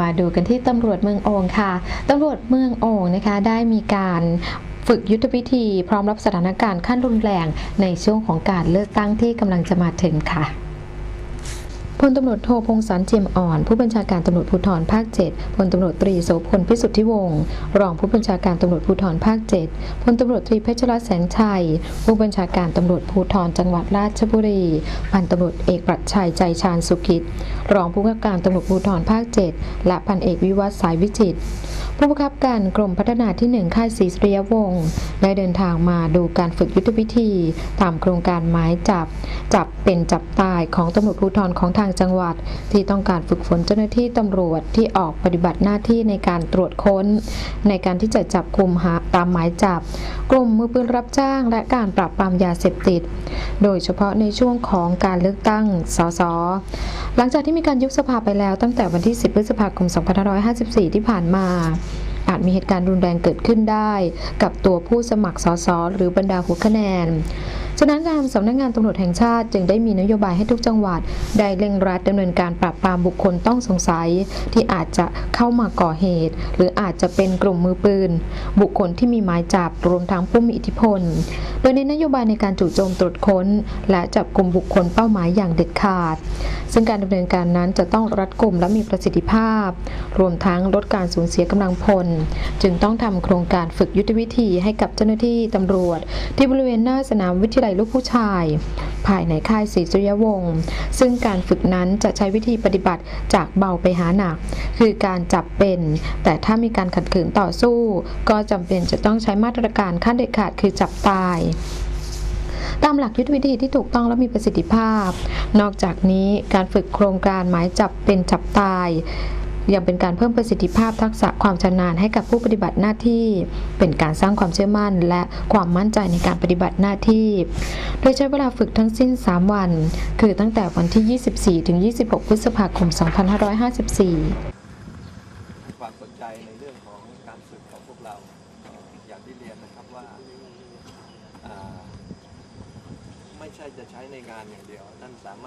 มาดูกันที่ตำรวจเมืองโอ่งค่ะตำรวจเมืองโอ่งนะคะได้มีการฝึกยุทธวิธีพร้อมรับสถานการณ์ขั้นรุนแรงในช่วงของการเลือกตั้งที่กำลังจะมาถึงค่ะ พลตำรวจโทพงศรเจียมอ่อน ผู้บัญชาการตำรวจภูธรภาค 7พลตำรวจตรีโสพลพิสุทธิวงศ์รองผู้บัญชาการตำรวจภูธรภาค 7พลตำรวจตรีเพชรรัตน์แสงชัย ผู้บัญชาการตำรวจภูธรจังหวัดราชบุรีพันตำรวจเอกปรัชชัยใจชาญสุขิตรองผู้บังคับการตำรวจภูธรภาค 7 และพันเอกวิวัฒน์สายวิจิตร ผู้บังคับการกรมพัฒนาที่ 1 ค่ายศรีสุริยวงศ์ได้เดินทางมาดูการฝึกยุทธวิธี ตามโครงการหมายจับ จับเป็นจับตายของตำรวจภูธรของทางจังหวัด ที่ต้องการฝึกฝนเจ้าหน้าที่ตำรวจที่ออกปฏิบัติหน้าที่ในการตรวจค้น ในการที่จะจับกลุ่มหาตามหมายจับ กลุ่มมือปืนรับจ้าง และการปราบปรามยาเสพติด โดยเฉพาะในช่วงของการเลือกตั้งสสหลังจากที่มีการยุบสภาไปแล้วตั้งแต่วันที่ 10 พฤษภาคม 2554 ที่ผ่านมา อาจมีเหตุการณ์รุนแรงเกิดขึ้นได้ กับตัวผู้สมัครสสหรือบรรดาหัวคะแนน ฉะนั้นทางสำนักงานตำรวจแห่งชาติจึงได้มีนโยบายให้ทุกจังหวัด ได้เร่งรัดดำเนินการปราบปรามบุคคลต้องสงสัย ที่อาจจะเข้ามาก่อเหตุ หรืออาจจะเป็นกลุ่มมือปืน บุคคลที่มีหมายจับรวมทั้งผู้มีอิทธิพล โดยในนโยบายในการจู่โจมตรวจค้น และจับกลุ่มบุคคลเป้าหมายอย่างเด็ดขาด ซึ่งการดำเนินการนั้นจะต้องรัดกุมและมีประสิทธิภาพ รวมทั้งลดการสูญเสียกำลังพล จึงต้องทำโครงการฝึกยุทธวิธีให้กับเจ้าหน้าที่ตำรวจ ที่บริเวณหน้าสนามวิทยาลัยลูกผู้ชาย ภายในค่ายศรีสุยวงศ์ซึ่งการฝึกนั้นจะใช้วิธีปฏิบัติจากเบาไปหาหนัก คือการจับเป็น แต่ถ้ามีการขัดขืนต่อสู้ ก็จำเป็นจะต้องใช้มาตรการขั้นเด็ดขาดคือจับตายตามหลักยุทธวิธีที่ถูกต้องและมีประสิทธิภาพ นอกจากนี้การฝึกโครงการหมายจับเป็นจับตาย ยังเป็นการเพิ่มประสิทธิภาพทักษะความชำนาญให้กับผู้ปฏิบัติหน้าที่ เป็นการสร้างความเชื่อมั่น และความมั่นใจในการปฏิบัติหน้าที่ โดยใช้เวลาฝึกทั้งสิ้น 3 วัน คือตั้งแต่วันที่ 24 ถึง 26 พฤษภาคม 2554ความสนใจในเรื่องของการฝึกของพวกเราอย่างที่เรียนนะครับว่าาไม่ใช่จะใช้ในงานอย่างเดียวท่นสามารถ